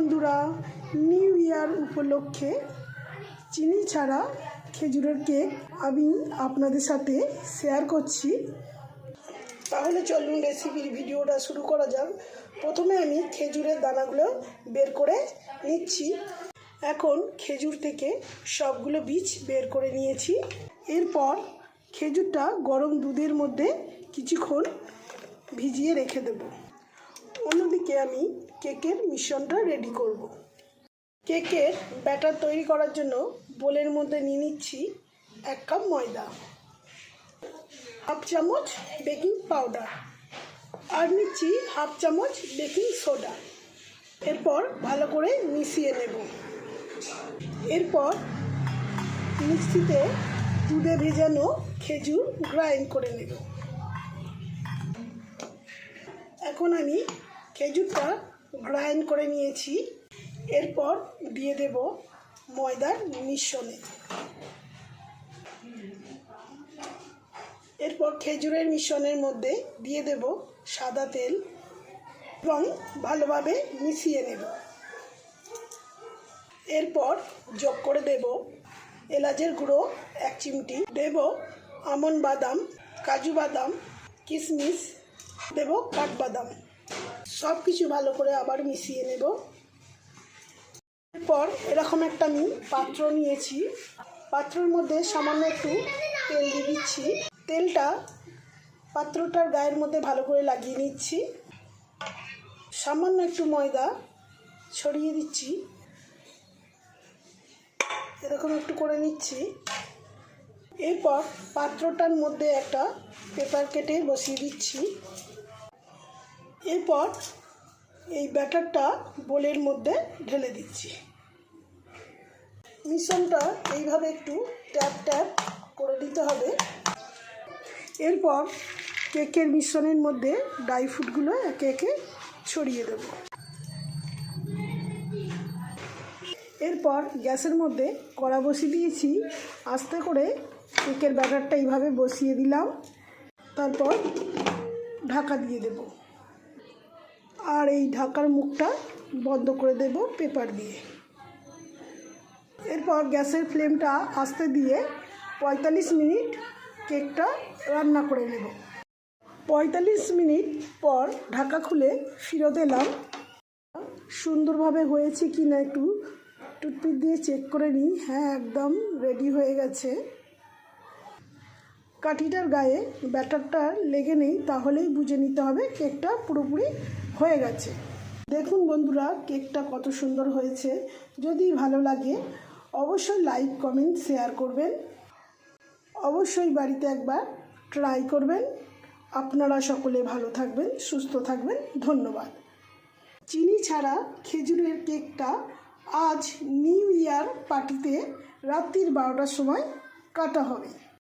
বন্ধুরা new year উপলক্ষে চিনি ছাড়া খেজুরের কেক আমি আপনাদের সাথে শেয়ার করছি। তাহলে চলুন রেসিপির ভিডিওটা শুরু করা যাক। প্রথমে আমি খেজুরের দানাগুলো বের করে নিচ্ছি। এখন খেজুর থেকে সবগুলো বীজ বের করে নিয়েছি। এরপর খেজুরটা গরম দুধের মধ্যে কিছুক্ষণ ভিজিয়ে রেখে দেবো। অন্যদিকে আমি কেকের মিশ্রণটা রেডি করব। কেকের ব্যাটার তৈরি করার জন্য বোলের মধ্যে নিয়ে নিচ্ছি এক কাপ ময়দা হাফ চামচ বেকিং পাউডার আর নিচ্ছি হাফ চামচ বেকিং সোডা এরপর ভালো করে মিশিয়ে নেব। এরপর মিক্সিতে দুধে ভেজানো খেজুর গ্রাইন্ড করে নেব। এখন আমি খেজুরটা গ্রাইন্ড করে নিয়েছি। এরপর দিয়ে দেব ময়দার মিশ্রণে। এরপর খেজুরের মিশ্রণের মধ্যে দিয়ে দেব সাদা তেল এবং ভালোভাবে মিশিয়ে নেব। এরপর যোগ করে দেব এলাচের গুঁড়ো এক চিমটি। দেব আমন বাদাম, কাজু বাদাম কিশমিশ দেব কাঠবাদাম। সব কিছু ভালো করে আবার মিশিয়ে নেব। এরপর এরকম একটা আমি পাত্র নিয়েছি। পাত্রের মধ্যে সামান্য একটু তেল দিয়ে দিচ্ছি। তেলটা পাত্রটার গায়ের মধ্যে ভালো করে লাগিয়ে নিচ্ছি। সামান্য একটু ময়দা ছড়িয়ে দিচ্ছি। এরকম একটু করে নিচ্ছি। এরপর পাত্রটার মধ্যে একটা পেপার কেটে বসিয়ে দিচ্ছি। এরপর এই ব্যাটারটা বোলের মধ্যে ঢেলে দিচ্ছি। মিশ্রণটা এইভাবে একটু ট্যাপ ট্যাপ করে দিতে হবে। এরপর কেকের মিশ্রণের মধ্যে ড্রাই ফ্রুটগুলো একে একে ছড়িয়ে দেব। এরপর গ্যাসের মধ্যে কড়া বসিয়ে দিয়েছি। আস্তে করে কেকের ব্যাটারটা এইভাবে বসিয়ে দিলাম। তারপর ঢাকা দিয়ে দেব। আর এই ঢাকার মুখটা বন্ধ করে দেব পেপার দিয়ে। এরপর গ্যাসের ফ্লেমটা আস্তে দিয়ে পঁয়তাল্লিশ মিনিট কেকটা রান্না করে নেব। পঁয়তাল্লিশ মিনিট পর ঢাকা খুলে ফিরত এলাম। সুন্দরভাবে হয়েছে কি না একটু টুথপিক দিয়ে চেক করে নিই। হ্যাঁ একদম রেডি হয়ে গেছে। কাঠিটার গায়ে ব্যাটারটা লেগে নেই, তাহলেই বুঝে নিতে হবে কেকটা পুরোপুরি হয়ে গেছে। দেখুন বন্ধুরা, কেকটা কত সুন্দর হয়েছে। যদি ভালো লাগে, অবশ্যই লাইক, কমেন্ট, শেয়ার করবেন। অবশ্যই বাড়িতে একবার ট্রাই করবেন। আপনারা সকলে ভালো থাকবেন, সুস্থ থাকবেন। ধন্যবাদ। চিনি ছাড়া খেজুরের কেকটা আজ নিউ ইয়ার পার্টিতে রাত্রির বারোটার সময় কাটা হবে।